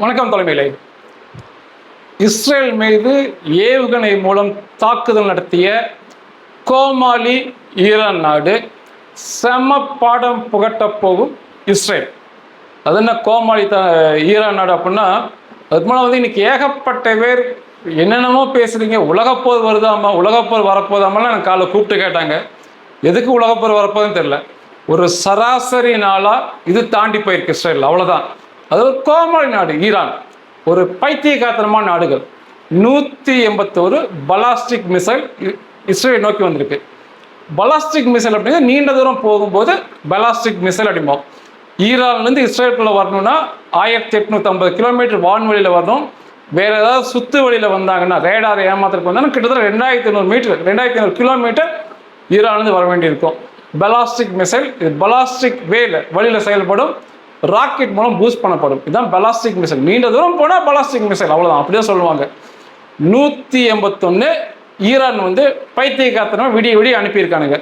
வணக்கம் தலைமையிலே. இஸ்ரேல் மீது ஏவுகணை மூலம் தாக்குதல் நடத்திய கோமாளி ஈரான் நாடு செம பாடம் புகட்ட போகும் இஸ்ரேல். அது என்ன கோமாளி த ஈரான் நாடு அப்படின்னா அதுக்கு முன்னாடி வந்து இன்னைக்கு ஏகப்பட்ட பேர் என்னென்னமோ பேசுறீங்க உலகப்போர் வருதாமா உலகப்போர் வரப்போதாமெல்லாம் எனக்கு காலை கூப்பிட்டு கேட்டாங்க. எதுக்கு உலகப்போர் வரப்போதுன்னு தெரில ஒரு சராசரி நாளாக இது தாண்டி போயிருக்கு இஸ்ரேல் அவ்வளோதான் அது ஒரு கோமாளி நாடு ஈரான். ஒரு பைத்தியகாத்தனமான நாடுகள். நூற்றி எண்பத்தோரு பலாஸ்டிக் மிசைல் இஸ்ரேல் நோக்கி வந்திருக்கு. பலாஸ்டிக் மிசைல் அப்படிங்கிறது நீண்ட தூரம் போகும்போது பலாஸ்டிக் மிசைல் அப்படிம்போம் ஈரான்லேருந்து இஸ்ரேலுக்குள்ளே வரணும்னா ஆயிரத்தி எட்நூத்தி ஐம்பது கிலோமீட்டர் வான்வெளியில் வரணும். வேற ஏதாவது சுத்து வழியில் வந்தாங்கன்னா ரேடார் ஏமாத்திரக்கு வந்தாங்கன்னா கிட்டத்தட்ட ரெண்டாயிரத்தி ஐநூறு மீட்டர் ரெண்டாயிரத்தி ஐநூறு கிலோமீட்டர் ஈரான்லேருந்து வர வேண்டியிருக்கும். பலாஸ்டிக் மிசைல் இது பலாஸ்டிக் வேல வழியில் செயல்படும். ராக்கெட் மூலம் பூஸ்ட் பண்ணப்படும். இதுதான் பலாஸ்டிக் மிசைல் நீண்ட தூரம் போனால் பலாஸ்டிக் மிசைல் அவ்வளோதான் அப்படியே சொல்லுவாங்க. நூற்றி எண்பத்தொன்று ஈரான் வந்து பைத்திய காத்தனமாக விடிய விடிய அனுப்பியிருக்கானுங்க.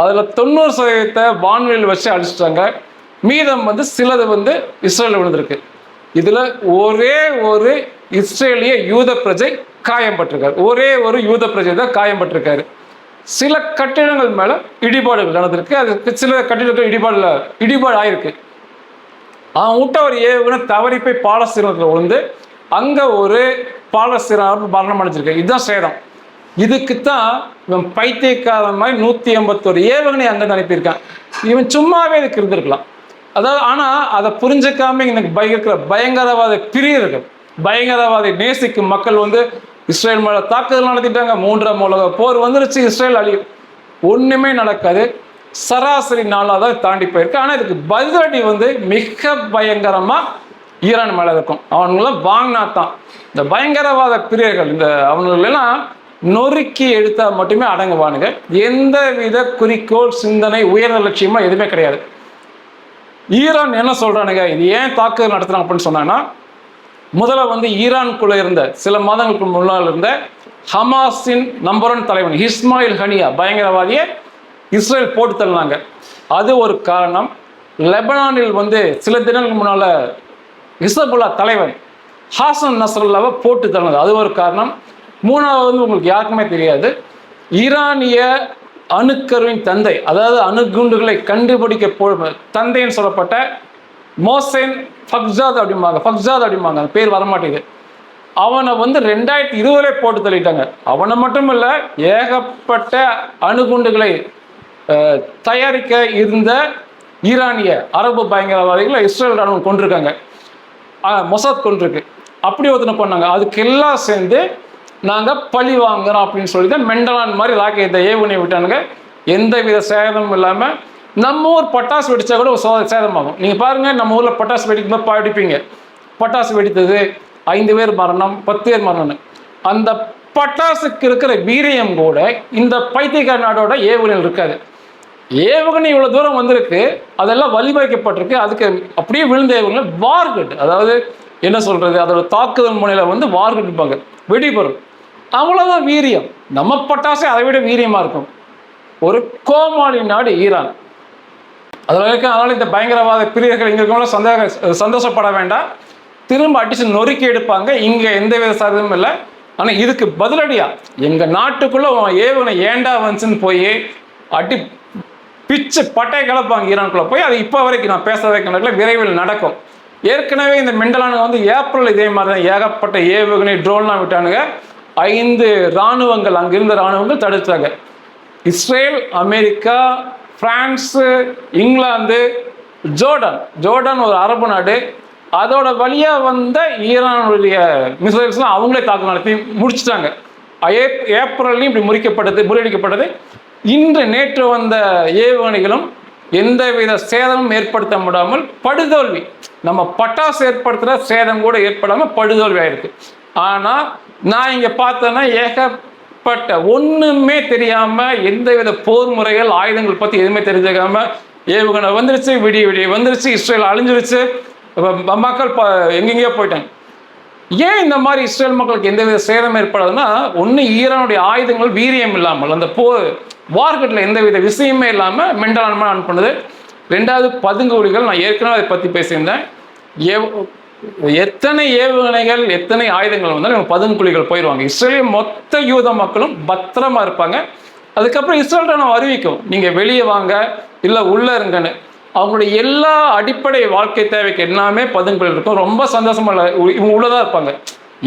அதில் தொண்ணூறு சதவீதத்தை வான்வெளியில் வச்சு அடிச்சிட்டாங்க மீதம் வந்து சிலது வந்து இஸ்ரேலில் விழுந்திருக்கு. இதில் ஒரே ஒரு இஸ்ரேலிய யூத பிரஜை காயம்பட்டிருக்காரு ஒரே ஒரு யூத பிரஜை தான் காயம்பட்டிருக்காரு சில கட்டிடங்கள் மேலே இடிபாடுகள் நடந்திருக்கு. அதுக்கு சில கட்டிடங்கள் இடிபாடில் இடிபாடு ஆயிருக்கு. அவன் விட்ட ஒரு ஏவுகணை தவறி போய் பாலஸ்தீனத்தில் விழுந்து அங்கே ஒரு பாலஸ்தீனர் மரணம் அடைஞ்சிருக்கு இதுதான் சேதம். இதுக்கு தான் இவன் பைத்தியக்காரன் மாதிரி நூற்றி எண்பத்தோரு ஏவுகணை அங்கே அனுப்பியிருக்கான். இவன் சும்மாவே இதுக்கு இருந்திருக்கலாம். அதாவது ஆனால் அதை புரிஞ்சுக்காம எனக்கு பயக்கிற பயங்கரவாத பிரியர்கள் பயங்கரவாதை நேசிக்கும் மக்கள் வந்து இஸ்ரேல் மேலே தாக்குதல் நடத்திட்டாங்க. மூன்றாம் உலக போர் வந்துருச்சு இஸ்ரேல் அழியும். ஒன்றுமே நடக்காது. சராசரி நாளாக தான் தாண்டி போயிருக்கு. ஆனால் இதுக்கு பதிலடி வந்து மிக பயங்கரமாக ஈரான் மேலே இருக்கும். அவனுங்களாம் வாங்கினா தான். இந்த பயங்கரவாத பிரியர்கள் இந்த அவங்களெல்லாம் நொறுக்கி எடுத்தால் மட்டுமே அடங்குவானுங்க. எந்த வித குறிக்கோள் சிந்தனை உயர்ந்த லட்சியமாக எதுவுமே கிடையாது. ஈரான் என்ன சொல்கிறானுங்க இது ஏன் தாக்குதல் நடத்துகிறாங்க அப்படின்னு சொன்னாங்கன்னா முதல்ல வந்து ஈரானுக்குள்ளே இருந்த சில மாதங்களுக்கு முன்னால் இருந்த ஹமாஸின் நம்பர் ஒன் தலைவன் இஸ்மாயில் ஹனியா பயங்கரவாதியை இஸ்ரேல் போட்டு தள்ளினாங்க. அது ஒரு காரணம். லெபனானில் வந்து சில தினங்களுக்கு முன்னால் இசபுல்லா தலைவன் ஹாசன் நஸ்ரல்லாவை போட்டு தள்ளினது. அது ஒரு காரணம். மூணாவது வந்து உங்களுக்கு யாருக்குமே தெரியாது. ஈரானிய அணுக்கருவின் தந்தை அதாவது அணுகுண்டுகளை கண்டுபிடிக்க போ தந்தைன்னு சொல்லப்பட்ட மோசேன் ஃபக்ஜாத் அப்படிம்பாங்க. ஃபக்ஜாத் அப்படிம்பாங்க. அந்த பேர் வரமாட்டேங்குது. அவனை வந்து ரெண்டாயிரத்தி இருபதுல போட்டு தள்ளிட்டாங்க. அவனை மட்டும் இல்லை ஏகப்பட்ட அணுகுண்டுகளை தயாரிக்க இருந்த ஈரானிய அரபு பயங்கரவாதிகளை இஸ்ரேல் ராணுவம் கொண்டிருக்காங்க மொசாத் கொண்டிருக்கு அப்படி ஒருத்தனை பண்ணாங்க? அதுக்கெல்லாம் சேர்ந்து நாங்கள் பழி வாங்குறோம் அப்படின்னு சொல்லி தான் மெண்டலான் மாதிரி ராக்கெட்டை ஏவுகணை விட்டானுங்க. எந்த வித சேதமும் இல்லாமல் நம்ம ஊர் பட்டாசு வெடித்தா கூட ஒரு சோ- சேதமாகும். நீங்கள் பாருங்கள் நம்ம ஊரில் பட்டாசு வெடிக்கும் போது படிப்பீங்க பட்டாசு வெடித்தது ஐந்து பேர் மரணம் பத்து பேர் மரணம் அந்த பட்டாசுக்கு இருக்கிற வீரியம் கூட இந்த பைத்தியக்கார நாடோட ஏவுகணையில் இருக்காது. ஏவுகணை இவ்வளோ தூரம் வந்திருக்கு அதெல்லாம் வழிவகுக்கப்பட்டிருக்கு அதுக்கு அப்படியே விழுந்த ஏவுகணை வார்கட் அதாவது என்ன சொல்றது அதோட தாக்குதல் முனையில வந்து வார்கட் இருப்பாங்க வெடிபொருள். அவ்வளோதான் வீரியம். நம்ம பட்டாசே அதை விட வீரியமா இருக்கும். ஒரு கோமாளி நாடு ஈரான். அதில் இருக்க அதனால இந்த பயங்கரவாத பிரியர்கள் இங்க இருக்கவங்களும் சந்தேக சந்தோஷப்பட வேண்டாம். திரும்ப அடிச்சு நொறுக்கி எடுப்பாங்க. இங்க எந்த வித சாதமும் இல்லை. ஆனா இதுக்கு பதிலடியா எங்க நாட்டுக்குள்ள ஏவுகணை ஏண்டா வந்துச்சுன்னு போய் அடி பிச்சு பட்டை கிளப்பாங்க ஈரான்குள்ளே. போய் அது இப்போ வரைக்கும் நான் பேச வைக்கல விரைவில் நடக்கும். ஏற்கனவே இந்த மெண்டலானுங்க வந்து ஏப்ரல் இதே மாதிரி தான் ஏகப்பட்ட ஏவுகணை ட்ரோன்லாம் விட்டானுங்க. ஐந்து இராணுவங்கள் அங்கிருந்த இராணுவங்கள் தடுத்தாங்க Israel America France England Jordan. Jordan ஒரு அரபு நாடு. அதோட வழியா வந்த ஈரானுடைய மிசைல்ஸ்லாம் அவங்களே தாக்குதல் நடத்தி முடிச்சிட்டாங்க. ஏப் ஏப்ரல்லையும் இப்படி முறிக்கப்பட்டது முறியடிக்கப்பட்டது. இன்று நேற்று வந்த ஏவுகணைகளும் எந்தவித சேதமும் ஏற்படுத்த முடியாமல் படுதோல்வி. நம்ம பட்டாசு ஏற்படுத்துகிற சேதம் கூட ஏற்படாமல் படுதோல்வி ஆயிருக்கு ஆனால் நான் இங்கே பார்த்தேன்னா ஏகப்பட்ட ஒன்றுமே தெரியாமல் எந்தவித போர் முறைகள் ஆயுதங்கள் பற்றி எதுவுமே தெரிஞ்சுக்காமல் ஏவுகணை வந்துருச்சு விடிய விடிய வந்துருச்சு இஸ்ரேல் அழிஞ்சிருச்சு. மக்கள் ப எங்கெங்கேயோ போயிட்டாங்க. ஏன் இந்த மாதிரி இஸ்ரேல் மக்களுக்கு எந்தவித சேதம் ஏற்படாதுன்னா ஒன்று ஈரானுடைய ஆயுதங்கள் வீரியம் இல்லாமல் அந்த போ வார்கட்டில் எந்தவித விஷயமே இல்லாமல் மெண்டலானமாக அனுப்புனது ரெண்டாவது பதுங்குகுழிகள் நான் ஏற்கனவே அதை பற்றி பேசியிருந்தேன். ஏவ் எத்தனை ஏவுகணைகள் எத்தனை ஆயுதங்கள் வந்தாலும் இவங்க பதுங்குழிகள் போயிடுவாங்க இஸ்ரேலிய மொத்த யூத மக்களும் பத்திரமா இருப்பாங்க. அதுக்கப்புறம் இஸ்ரேல்கிட்ட நம்ம அறிவிக்கும். நீங்கள் வெளியே வாங்க இல்லை உள்ளே இருங்கன்னு. அவங்களுடைய எல்லா அடிப்படை வாழ்க்கை தேவைக்கு எல்லாமே பதுங்குகள் இருக்கும். ரொம்ப சந்தோஷமா இல்லை. இவங்க உள்ளதாக இருப்பாங்க.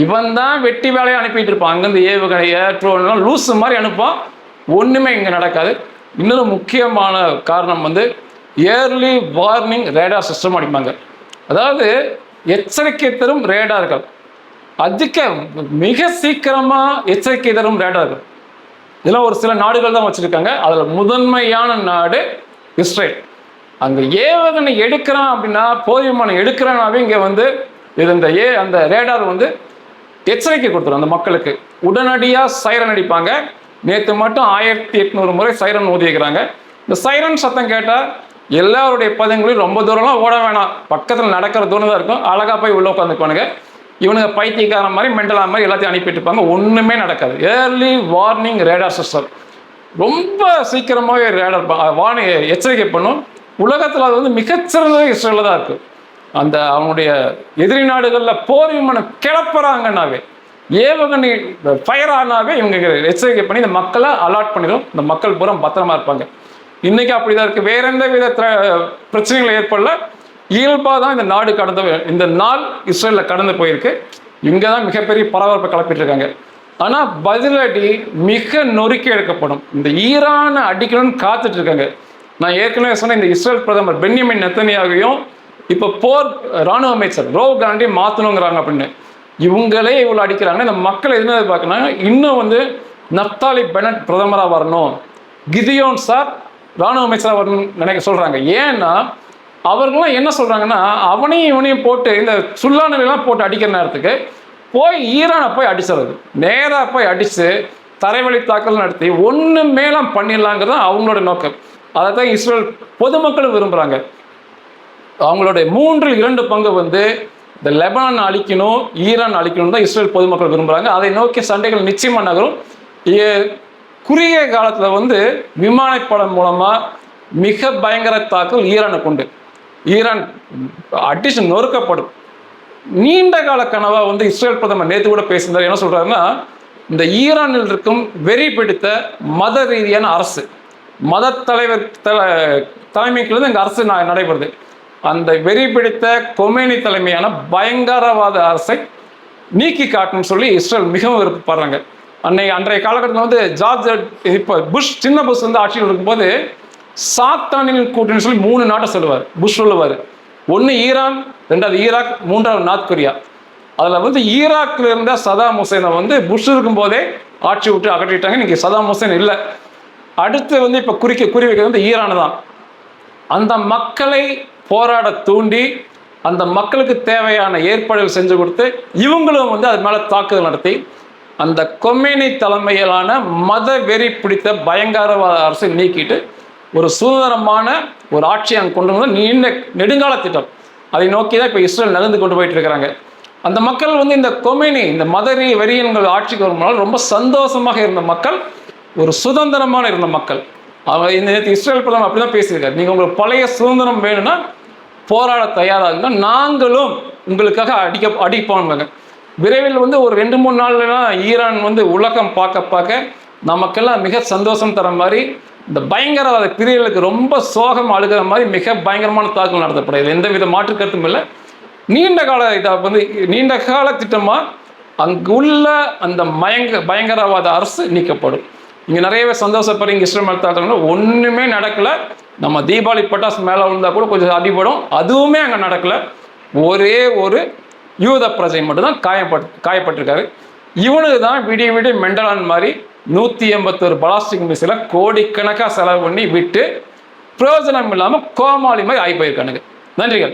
இவன் தான் வெட்டி வேலையை அனுப்பிட்டு இருப்பான். அங்கேருந்து ஏவுகணை ஏற்றோன்லாம் லூஸ் மாதிரி அனுப்பான் ஒன்றுமே இங்கே நடக்காது. இன்னொரு முக்கியமான காரணம் வந்து இயர்லி வார்னிங் ரேடார் சிஸ்டம் அடிப்பாங்க. அதாவது எச்சரிக்கை தரும் ரேடார்கள் அதிக மிக சீக்கிரமாக எச்சரிக்கை தரும் ரேடார்கள் இதெல்லாம் ஒரு சில நாடுகள் தான் வச்சுருக்காங்க. அதில் முதன்மையான நாடு இஸ்ரேல். அந்த ஏவகனை எடுக்கிறான் அப்படின்னா போர் விமானம் எடுக்கிறானாவே இங்கே வந்து இது இந்த ஏ அந்த ரேடார் வந்து எச்சரிக்கை கொடுத்துரும் அந்த மக்களுக்கு. உடனடியாக சைரன் அடிப்பாங்க. நேற்று மட்டும் ஆயிரத்தி எட்நூறு முறை சைரன் ஊதியிருக்கிறாங்க இந்த சைரன் சத்தம் கேட்டால் எல்லாருடைய பதங்களையும் ரொம்ப தூரம்லாம் ஓட வேணாம். பக்கத்தில் நடக்கிற தூரம் தான் இருக்கும். அழகாக போய் உள்ளே உட்காந்துக்குவானுங்க. இவனுங்க பைத்தியக்காரன் மாதிரி மெண்டலா மாதிரி எல்லாத்தையும் அனுப்பிட்டு இருப்பாங்க ஒன்றுமே நடக்காது. ஏர்லி வார்னிங் ரேடார் சிஸ்டம் ரொம்ப சீக்கிரமாகவே ரேடார் வார்னி எச்சரிக்கை பண்ணும். உலகத்தில் அது வந்து மிகச்சிறந்த இஸ்ரேலில் தான் இருக்குது அந்த அவனுடைய எதிரி நாடுகளில் போர் விமானம் கிளப்புறாங்கன்னாவே ஏவுகணை ஃபயர் ஆனாவே இவங்க எச்சரிக்கை பண்ணி இந்த மக்களை அலாட் பண்ணிடும். இந்த மக்கள் பூரா பத்திரமா இருப்பாங்க. இன்னைக்கு அப்படிதான் இருக்கு. வேற எந்த வித பிரச்சனைகள் ஏற்படல. இயல்பாக தான் இந்த நாடு கடந்து இந்த நாள் இஸ்ரேலில் கடந்து போயிருக்கு. இங்க தான் மிகப்பெரிய பரபரப்பை கிளப்பிட்டு இருக்காங்க. ஆனால் பதிலடி மிக நொறுக்கி எடுக்கப்படும். இந்த ஈரானை அடிக்கணும்னு காத்துட்டு இருக்காங்க. நான் ஏற்கனவே சொன்ன இந்த இஸ்ரேல் பிரதமர் பென்யமின் நெத்தனியாவையும் இப்போ போர் ராணுவ அமைச்சர் ரோவ் காண்டி மாற்றணுங்கிறாங்க அப்படின்னு. இவங்களே இவ்வளோ அடிக்கிறாங்க இந்த மக்கள் எதுவுமே எதிர்பார்க்கணும் இன்னும் வந்து நப்தாலி பெனட் பிரதமராக வரணும். கிதியோன் சார் ராணுவ அமைச்சராக வரணும்னு நினைக்க சொல்கிறாங்க ஏன்னா அவர்கள்லாம் என்ன சொல்கிறாங்கன்னா அவனையும் இவனையும் போட்டு இந்த சுல்லானெல்லாம் போட்டு அடிக்கிற நேரத்துக்கு போய் ஈரானை போய் அடிச்சிடுறது. நேராக போய் அடித்து தரைவழி தாக்கல் நடத்தி ஒன்று மேலாம் பண்ணிடலாங்கிறது அவங்களோட நோக்கம். அதை தான் இஸ்ரேல் பொதுமக்களும் விரும்புகிறாங்க அவங்களுடைய மூன்றில் இரண்டு பங்கு வந்து இந்த லெபனான் அழிக்கணும் ஈரான் அழிக்கணும் தான் இஸ்ரேல் பொதுமக்கள் விரும்புகிறாங்க அதை நோக்கி சண்டைகள் நிச்சயமாக நகரும். குறுகிய காலத்தில் வந்து விமானப்படம் மூலமாக மிக பயங்கர தாக்கல் ஈரானுக்கு உண்டு. ஈரான் அடிச்சு நொறுக்கப்படும். நீண்ட கால கனவா வந்து இஸ்ரேல் பிரதமர் நேற்று கூட பேசியிருந்தார். என்ன சொல்றாருன்னா இந்த ஈரானில் இருக்கும் வெறி பிடித்த மத ரீதியான அரசு மத தலைவர் தலைமைக்குள்ளது இங்கே அரசு நடைபெறுது. அந்த வெறி பிடித்த கொமேனி தலைமையான பயங்கரவாத அரசை நீக்கி காட்டணும்னு சொல்லி இஸ்ரேல் மிகவும் விருப்பப்படுறாங்க. அன்னை அன்றைய காலகட்டத்தில் வந்து ஜார்ஜ் இப்போ புஷ் சின்ன புஷ் வந்து ஆட்சியில் இருக்கும்போது சாத்தானின் கூட்டணி சொல்லி மூணு நாட்டை சொல்லுவார். புஷ் சொல்லுவார். ஒன்று ஈரான் ரெண்டாவது ஈராக் மூன்றாவது நார்த் கொரியா. அதில் வந்து ஈராக்கில் இருந்த சதாம் ஹுசேனை வந்து புஷ் இருக்கும்போதே ஆட்சி விட்டு அகற்றிட்டாங்க. இன்னைக்கு சதாம் ஹுசேன் இல்லை. அடுத்து வந்து இப்போ குறிக்க குறி வைக்கிறது வந்து ஈரான் தான் அந்த மக்களை போராட தூண்டி அந்த மக்களுக்கு தேவையான ஏற்பாடுகள் செஞ்சு கொடுத்து இவங்களும் வந்து அது மேலே தாக்குதல் நடத்தி அந்த கொமேனி தலைமையிலான மத வெறி பிடித்த பயங்கரவாத அரசை நீக்கிட்டு ஒரு சுதந்திரமான ஒரு ஆட்சியை அங்கே கொண்டு வந்து நீண்ட நெடுங்கால திட்டம். அதை நோக்கி தான் இப்போ இஸ்ரேல் நகர்ந்து கொண்டு போயிட்டு இருக்கிறாங்க. அந்த மக்கள் வந்து இந்த கொமேனி இந்த மதரி வெறியன்கள் ஆட்சிக்கு வரும்போது ரொம்ப சந்தோஷமாக இருந்த மக்கள் ஒரு சுதந்திரமான இருந்த மக்கள். அவங்க இந்த நேரத்தில் இஸ்ரேல் பிரதமர் அப்படிதான் பேசியிருக்காரு. நீங்கள் உங்களுக்கு பழைய சுதந்திரம் வேணும்னா போராட தயாராகுங்க நாங்களும் உங்களுக்காக அடிக்க அடிப்போங்க விரைவில் வந்து ஒரு ரெண்டு மூணு நாள்லாம் ஈரான் வந்து உலகம் பார்க்க பார்க்க நமக்கெல்லாம் மிக சந்தோஷம் தர மாதிரி இந்த பயங்கரவாத பிரிவுகளுக்கு ரொம்ப சோகம் அழுகிற மாதிரி மிக பயங்கரமான தாக்குதல் நடத்தப்படுது எந்த வித மாற்று கருத்தும் இல்லை. நீண்ட கால இதை வந்து நீண்ட கால திட்டமாக அங்குள்ள அந்த மயங்க பயங்கரவாத அரசு நீக்கப்படும். இங்கே நிறையவே சந்தோஷப்படுறீங்க இஸ்ரேல் மருத்துவ ஒன்றுமே நடக்கலை. நம்ம தீபாவளி பட்டாசு மேலே விழுந்தால் கூட கொஞ்சம் அடிபடும். அதுவுமே அங்கே நடக்கல. ஒரே ஒரு யூத பிரஜை மட்டும்தான் காயப்பட்டு காயப்பட்டிருக்காரு. இவனுக்கு தான் விடிய விடிய மெண்டலான் மாதிரி நூற்றி எண்பத்தொரு பலாஸ்டிக் மிசில கோடிக்கணக்காக செலவு பண்ணி விட்டு பிரயோஜனம் இல்லாமல் கோமாளி மாதிரி ஆகி போயிருக்கானுங்க. நன்றிகள்.